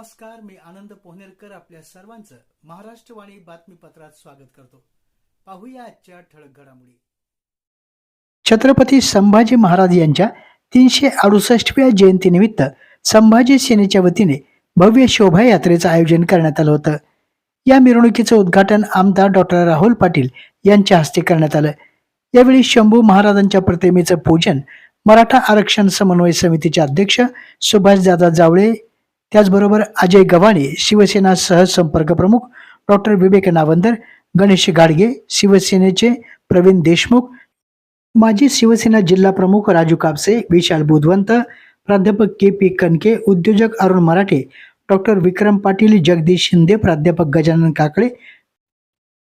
नमस्कार मी आनंद पोहनेरकर आपल्या सर्वांचं महाराष्ट्रवाणी बातमीपत्रात स्वागत करतो. पाहूया आजच्या ठळक घडामोडी. छत्रपती संभाजी महाराज यांच्या तीनशे अडुसष्टव्या जयंतीनिमित्त संभाजी सेनेच्या वतीने भव्य शोभायात्रेचं आयोजन करण्यात आलं होतं. या मिरवणुकीचं उद्घाटन आमदार डॉक्टर राहुल पाटील यांच्या हस्ते करण्यात आलं. यावेळी शंभू महाराजांच्या प्रतिमेचं पूजन मराठा आरक्षण समन्वय समितीचे अध्यक्ष सुभाषदादा जावळे त्याचबरोबर अजय गव्हाणे शिवसेना सहसंपर्क प्रमुख डॉक्टर विवेक नावंदर गणेश गाडगे शिवसेनेचे प्रवीण देशमुख माजी शिवसेना जिल्हा प्रमुख राजू कापसे विशाल बुधवंत प्राध्यापक के पी कनके उद्योजक अरुण मराठे डॉक्टर विक्रम पाटील जगदीश शिंदे प्राध्यापक गजानन काकडे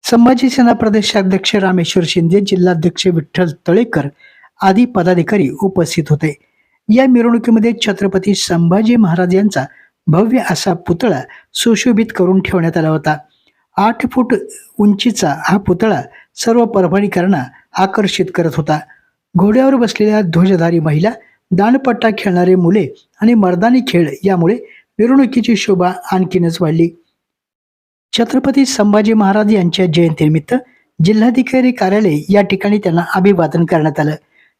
संभाजी सेना प्रदेशाध्यक्ष रामेश्वर शिंदे जिल्हाध्यक्ष विठ्ठल तळेकर आदी पदाधिकारी उपस्थित होते. या मिरवणुकीमध्ये छत्रपती संभाजी महाराज यांचा भव्य असा पुतळा सुशोभित करून ठेवण्यात आला होता. आठ फूट उंचीचा हा पुतळा सर्व परभणीकरांना आकर्षित करत होता. घोड्यावर बसलेल्या ध्वजधारी महिला दांडपट्टा खेळणारे मुले आणि मर्दानी खेळ यामुळे मिरवणुकीची शोभा आणखीनच वाढली. छत्रपती संभाजी महाराज यांच्या जयंतीनिमित्त जिल्हाधिकारी कार्यालय या ठिकाणी त्यांना अभिवादन करण्यात आलं.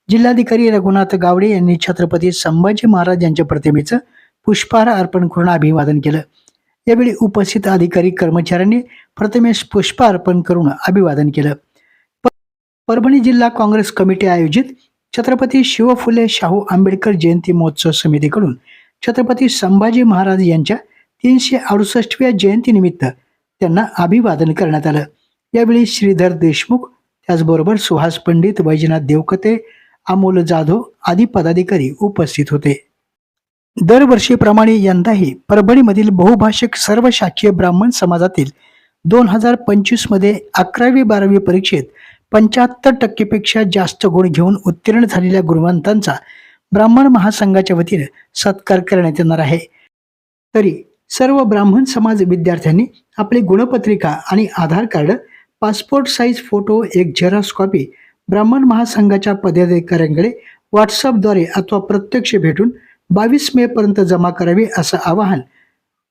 जिल्हाधिकारी रघुनाथ गावडे यांनी छत्रपती संभाजी महाराज यांच्या प्रतिमेचं पुष्पहार अर्पण करून अभिवादन केलं. यावेळी उपस्थित अधिकारी कर्मचाऱ्यांनी प्रथमेश पुष्प अर्पण करून अभिवादन केलं. परभणी जिल्हा काँग्रेस कमिटी आयोजित छत्रपती शिव फुले शाहू आंबेडकर जयंती महोत्सव समितीकडून छत्रपती संभाजी महाराज यांच्या तीनशे अडुसष्टव्या जयंतीनिमित्त त्यांना अभिवादन करण्यात आलं. यावेळी श्रीधर देशमुख त्याचबरोबर सुहास पंडित वैजनाथ देवकते अमोल जाधव आदी पदाधिकारी उपस्थित होते. दरवर्षीप्रमाणे यंदाही परभणीमधील बहुभाषिक सर्व शाखीय ब्राह्मण समाजातील दोन हजार पंचवीसमध्ये अकरावी बारावी परीक्षेत पंच्याहत्तर टक्केपेक्षा जास्त गुण घेऊन उत्तीर्ण झालेल्या गुणवंतांचा ब्राह्मण महासंघाच्या वतीने सत्कार करण्यात येणार आहे. तरी सर्व ब्राह्मण समाज विद्यार्थ्यांनी आपली गुणपत्रिका आणि Aadhaar card passport size photo एक झेरॉक्स कॉपी ब्राह्मण महासंघाच्या पदाधिकाऱ्यांकडे व्हॉट्सअपद्वारे अथवा प्रत्यक्ष भेटून बावीस मे पर्यंत जमा करावी असं आवाहन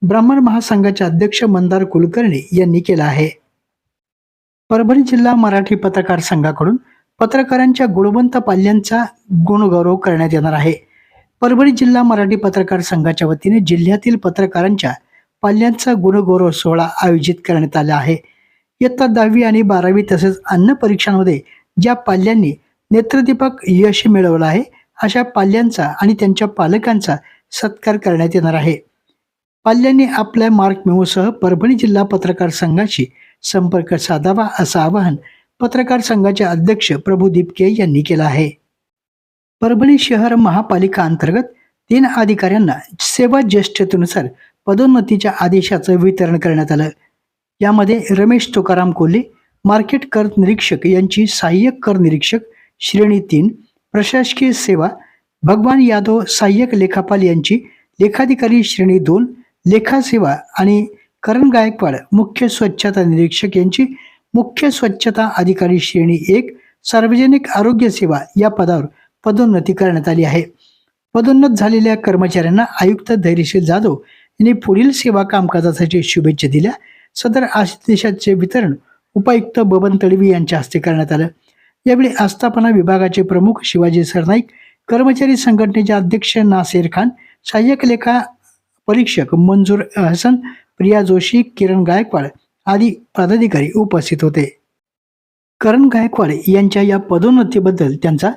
ब्राह्मण महासंघाचे अध्यक्ष मंदार कुलकर्णी यांनी केलं आहे. परभणी जिल्हा मराठी पत्रकार संघाकडून पत्रकारांच्या गुणवंत पाल्यांचा गुणगौरव करण्यात येणार आहे. परभणी जिल्हा मराठी पत्रकार संघाच्या वतीने जिल्ह्यातील पत्रकारांच्या पाल्यांचा गुणगौरव सोहळा आयोजित करण्यात आला आहे. इयत्ता दहावी आणि बारावी तसेच अन्य परीक्षांमध्ये ज्या पाल्यांनी नेत्रदीपक यश मिळवलं आहे अशा पाल्यांचा आणि त्यांच्या पालकांचा सत्कार करण्यात येणार आहे. पाल्यांनी आपल्या मार्क मेमोसह परभणी जिल्हा पत्रकार संघाशी संपर्क साधावा असं आवाहन पत्रकार संघाचे अध्यक्ष प्रभुदीप के यांनी केलं आहे. परभणी शहर महापालिका अंतर्गत तीन अधिकाऱ्यांना सेवा ज्येष्ठतेनुसार पदोन्नतीच्या आदेशाचं वितरण करण्यात आलं. यामध्ये रमेश तुकाराम कोल्हे मार्केट कर निरीक्षक यांची सहाय्यक कर निरीक्षक श्रेणी तीन प्रशासकीय सेवा भगवान यादव सहाय्यक लेखापाल यांची लेखाधिकारी श्रेणी दोन लेखा सेवा आणि करण गायकवाड मुख्य स्वच्छता निरीक्षक यांची मुख्य स्वच्छता अधिकारी श्रेणी एक सार्वजनिक आरोग्य सेवा या पदावर पदोन्नती करण्यात आली आहे. पदोन्नत झालेल्या कर्मचाऱ्यांना आयुक्त धैर्यशील जाधव यांनी पुढील सेवा कामकाजासाठी शुभेच्छा दिल्या. सदर आदेशाचे वितरण उपायुक्त बबन तडवी यांच्या हस्ते करण्यात आलं. यावेळी आस्थापना विभागाचे प्रमुख शिवाजी सरनाईक कर्मचारी संघटनेचे अध्यक्ष नासेर खान सहाय्यक लेखा परीक्षक मंजूर हसन प्रिया जोशी किरण गायकवाड आदी पदाधिकारी उपस्थित होते. करण गायकवाड यांच्या या पदोन्नतीबद्दल त्यांचा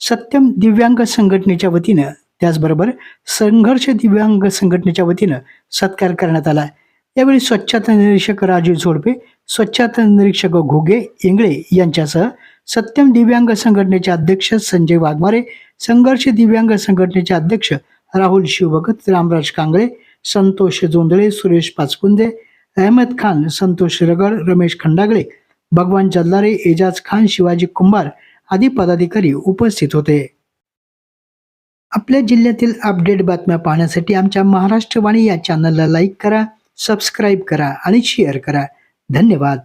सत्यम दिव्यांग संघटनेच्या वतीनं त्याचबरोबर संघर्ष दिव्यांग संघटनेच्या वतीनं सत्कार करण्यात आला. यावेळी स्वच्छता निरीक्षक राजू झोडपे स्वच्छता निरीक्षक घोगे इंगळे यांच्यासह सत्यम दिव्यांग संघटनेचे अध्यक्ष संजय वाघमारे संघर्ष दिव्यांग संघटनेचे अध्यक्ष राहुल शिवभगत रामराज कांगळे संतोष जोंधळे सुरेश पाचपुंदे अहमद खान संतोष रगड रमेश खंडागळे भगवान जल्लारे एजाज खान शिवाजी कुंभार आदी पदाधिकारी उपस्थित होते. आपल्या जिल्ह्यातील अपडेट बातम्या पाहण्यासाठी आमच्या महाराष्ट्रवाणी या चॅनलला लाईक करा सबस्क्राईब करा आणि शेअर करा. धन्यवाद.